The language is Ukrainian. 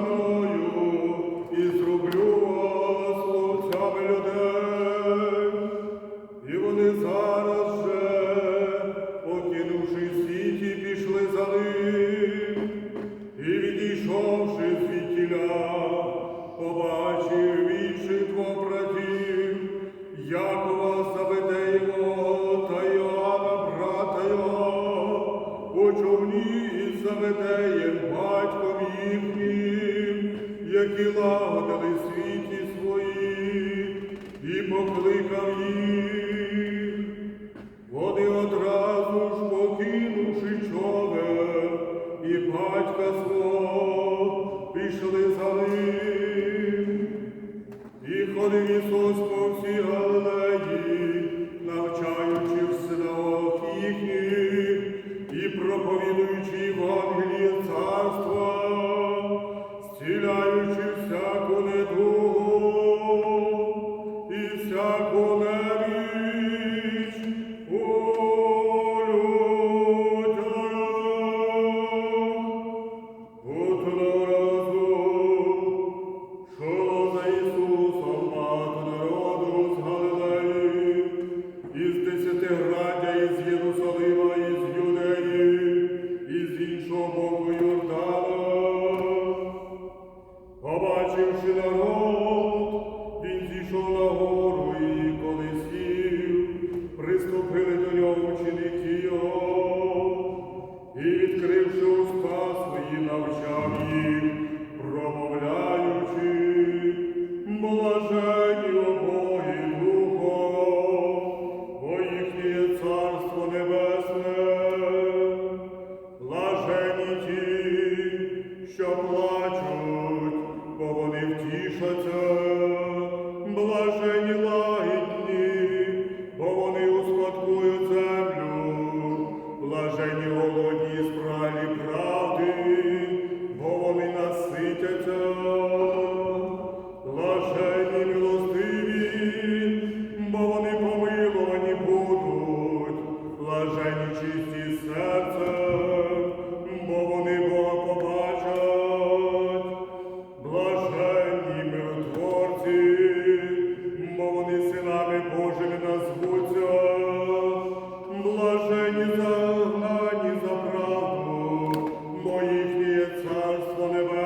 мною і зроблю вас ловцями людей, і вони зараз же, покинувши сіті, пішли за ним і відійшовши звідтіля, побачив інших братів, Якова Заведеєвого та Йоанна у човні заведеє. Thank you, Lord. People to нами, Боже, не назвуться, блажені загнані за правду, бо їхнє царство небесне.